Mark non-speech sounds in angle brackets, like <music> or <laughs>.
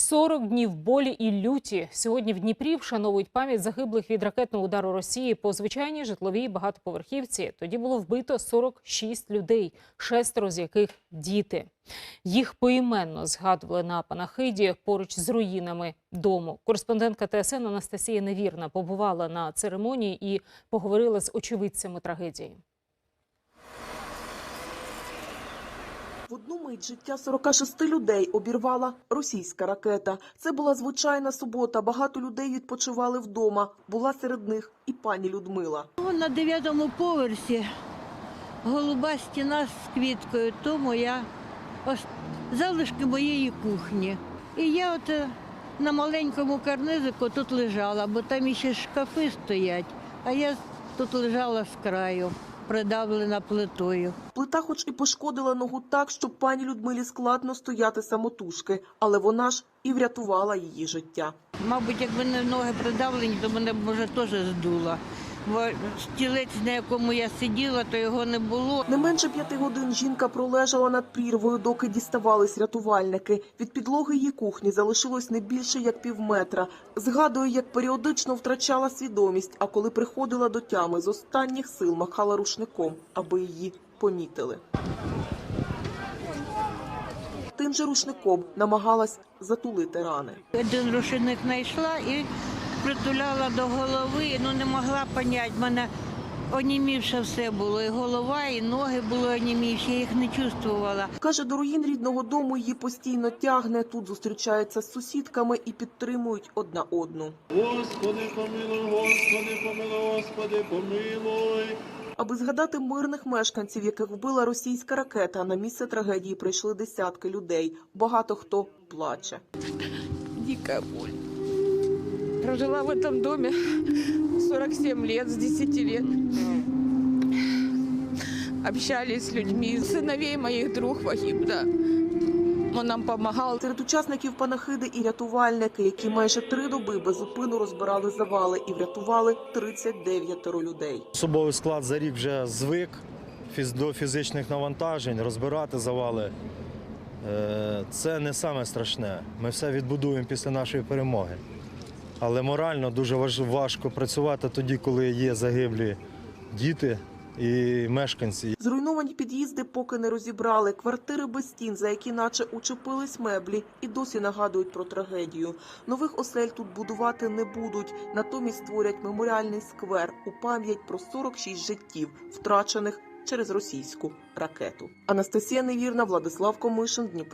40 днів болі і люті. Сьогодні в Дніпрі вшановують пам'ять загиблих від ракетного удару Росії по звичайній житловій багатоповерхівці. Тоді було вбито 46 людей, шестеро з яких діти. Їх поіменно згадували на панахиді поруч з руїнами дому. Кореспондентка ТСН Анастасія Невірна побувала на церемонії і поговорила з очевидцями трагедії. В одну мить життя 46 людей обірвала російська ракета. Це була звичайна субота. Багато людей відпочивали вдома. Була серед них і пані Людмила. На дев'ятому поверсі голуба стіна з квіткою, то моя залишки моєї кухні. І я от е, на маленькому карнизику тут лежала, бо там іще шкафи стоять, а я тут лежала з краю, придавлена плитою. Плита хоч і пошкодила ногу так, що пані Людмилі складно стояти самотужки, але вона ж і врятувала її життя. Мабуть, якби не ноги придавлені, то мене б може теж здуло. Бо стілець, на якому я сиділа, то його не було. Не менше п'яти годин жінка пролежала над прірвою, доки діставались рятувальники. Від підлоги її кухні залишилось не більше як півметра. Згадує, як періодично втрачала свідомість, а коли приходила до тями, з останніх сил махала рушником, аби її помітили. Тим же рушником намагалась затулити рани. Один рушник знайшла і притуляла до голови. Ну не могла поняти. Мене онімівше все було. І голова, і ноги були онімівші, я їх не чувствувала. Каже, до руїн рідного дому її постійно тягне. Тут зустрічається з сусідками і підтримують одна одну. Господи, помилуй, Господи, помилуй, Господи, помилуй. Аби згадати мирних мешканців, яких вбила російська ракета, на місце трагедії прийшли десятки людей. Багато хто плаче. дикая боль. Прожила в этом доме <laughs> 47 лет, с 10 лет. Общались с людьми. Сыновей моих друг погиб, да. Он нам помогал. Серед учасників панахиди і рятувальники, які майже три доби безупину розбирали завали і врятували 39 людей. Особовий склад за рік вже звик до фізичних навантажень, розбирати завали. Е, Це не саме страшне. Ми все відбудуємо після нашої перемоги. Але морально дуже важ- важко працювати тоді, коли є загиблі діти і мешканці. Зруйновані під'їзди поки не розібрали. Квартири без стін, за які наче учепились меблі, і досі нагадують про трагедію. Нових осель тут будувати не будуть. Натомість створять меморіальний сквер у пам'ять про 46 життів, втрачених через російську ракету. Анастасія Невірна, Владислав Комишин, Дніпро.